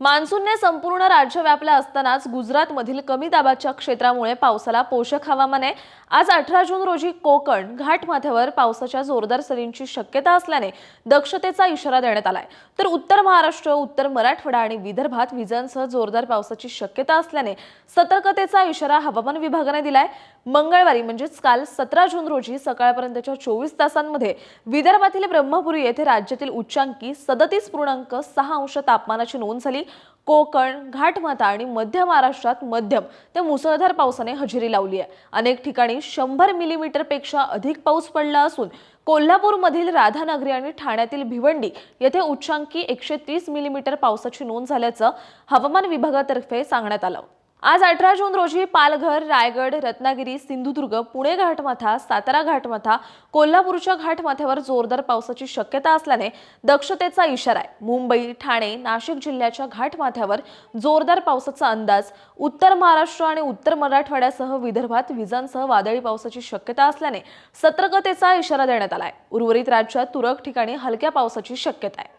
मान्सूनने संपूर्ण राज्य व्यापलं असतानाच गुजरातमधील कमी दाबाच्या क्षेत्रामुळे पावसाला पोषक हवामान आहे. आज अठरा जून रोजी कोकण घाटमाथ्यावर पावसाच्या जोरदार सरींची शक्यता असल्याने दक्षतेचा इशारा देण्यात आलाय. तर उत्तर महाराष्ट्र उत्तर मराठवाडा आणि विदर्भात विजांसह जोरदार पावसाची शक्यता असल्याने सतर्कतेचा इशारा हवामान विभागाने दिलाय. मंगळवारी म्हणजेच काल सतरा जून रोजी सकाळपर्यंतच्या चोवीस तासांमध्ये विदर्भातील ब्रह्मपुरी येथे राज्यातील उच्चांकी सदतीस पूर्णांक सहा अंश तापमानाची नोंद झाली. कोकण घाटमाथा आणि मध्य महाराष्ट्रात मध्यम. ते मुसळधार पावसाने हजेरी लावली आहे अनेक ठिकाणी शंभर मिलीमीटरपेक्षा अधिक पाऊस पडला असून कोल्हापूरमधील राधानगरी आणि ठाण्यातील भिवंडी येथे उच्चांकी एकशे तीस मिलीमीटर पावसाची नोंद झाल्याचं हवामान विभागातर्फे सांगण्यात आलं. आज अठरा जून रोजी पालघर रायगड रत्नागिरी सिंधुदुर्ग पुणे घाटमाथा सातारा घाटमाथा कोल्हापूरच्या घाटमाथ्यावर जोरदार पावसाची शक्यता असल्याने दक्षतेचा इशारा आहे. मुंबई ठाणे नाशिक जिल्ह्याच्या घाटमाथ्यावर जोरदार पावसाचा अंदाज उत्तर महाराष्ट्र आणि उत्तर मराठवाड्यासह विदर्भात विजांसह वादळी पावसाची शक्यता असल्याने सतर्कतेचा इशारा देण्यात आलाय उर्वरित राज्यात तुरळक ठिकाणी हलक्या पावसाची शक्यता आहे.